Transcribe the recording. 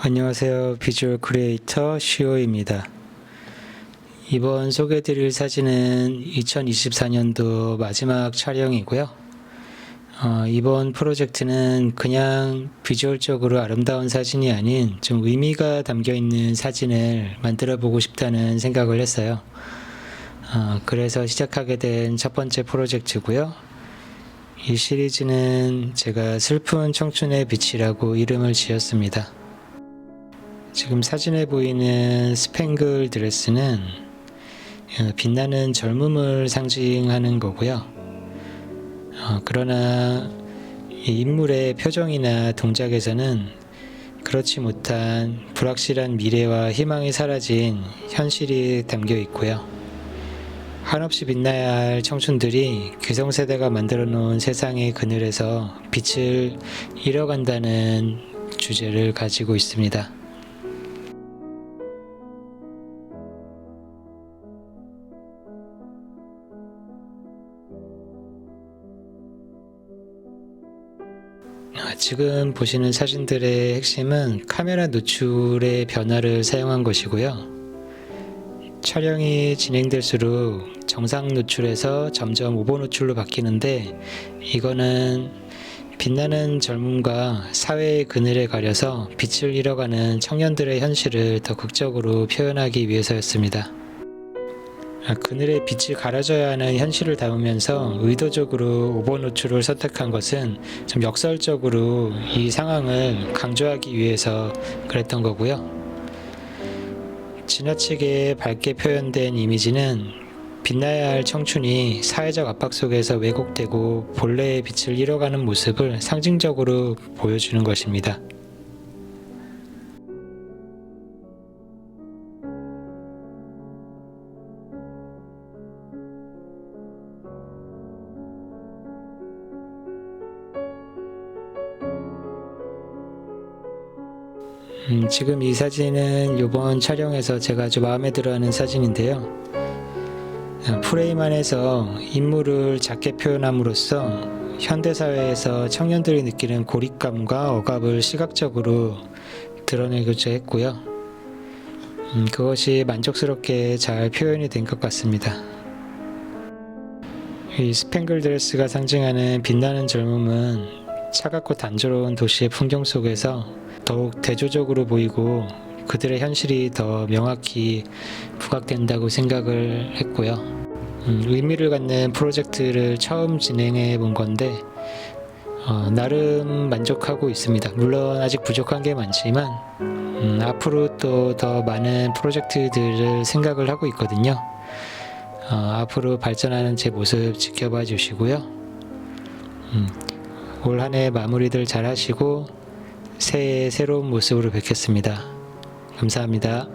안녕하세요. 비주얼 크리에이터 시오입니다. 이번 소개해드릴 사진은 2024년도 마지막 촬영이고요. 어, 이번 프로젝트는 그냥 비주얼적으로 아름다운 사진이 아닌 좀 의미가 담겨 있는 사진을 만들어 보고 싶다는 생각을 했어요. 어, 그래서 시작하게 된 첫 번째 프로젝트고요. 이 시리즈는 제가 슬픈 청춘의 빛이라고 이름을 지었습니다. 지금 사진에 보이는 스팽글 드레스는 어, 빛나는 젊음을 상징하는 거고요. 어, 그러나 이 인물의 표정이나 동작에서는 그렇지 못한 불확실한 미래와 희망이 사라진 현실이 담겨 있고요. 한없이 빛나야 할 청춘들이 기성세대가 만들어 놓은 세상의 그늘에서 빛을 잃어간다는 주제를 가지고 있습니다. 지금 보시는 사진들의 핵심은 카메라 노출의 변화를 사용한 것이고요. 촬영이 진행될수록 정상 노출에서 점점 오버 노출로 바뀌는데 이거는 빛나는 젊음과 사회의 그늘에 가려서 빛을 잃어가는 청년들의 현실을 더 극적으로 표현하기 위해서였습니다. 아, 그늘에 빛이 가려져야 하는 현실을 담으면서 의도적으로 오버 노출을 선택한 것은 좀 역설적으로 이 상황을 강조하기 위해서 그랬던 거고요. 지나치게 밝게 표현된 이미지는 빛나야 할 청춘이 사회적 압박 속에서 왜곡되고 본래의 빛을 잃어가는 모습을 상징적으로 보여주는 것입니다. 음, 지금 이 사진은 이번 촬영에서 제가 아주 마음에 들어하는 사진인데요. 어, 프레임 안에서 인물을 작게 표현함으로써 현대사회에서 청년들이 느끼는 고립감과 억압을 시각적으로 드러내고자 했고요. 음, 그것이 만족스럽게 잘 표현이 된 것 같습니다. 이 스팽글 드레스가 상징하는 빛나는 젊음은 차갑고 단조로운 도시의 풍경 속에서 더욱 대조적으로 보이고 그들의 현실이 더 명확히 부각된다고 생각을 했고요. 음, 의미를 갖는 프로젝트를 처음 진행해 본 건데 어, 나름 만족하고 있습니다. 물론 아직 부족한 게 많지만 음, 앞으로 또 더 많은 프로젝트들을 생각을 하고 있거든요. 어, 앞으로 발전하는 제 모습 지켜봐 주시고요. 음, 올 한 해 마무리들 잘 하시고 새해 새로운 모습으로 뵙겠습니다. 감사합니다.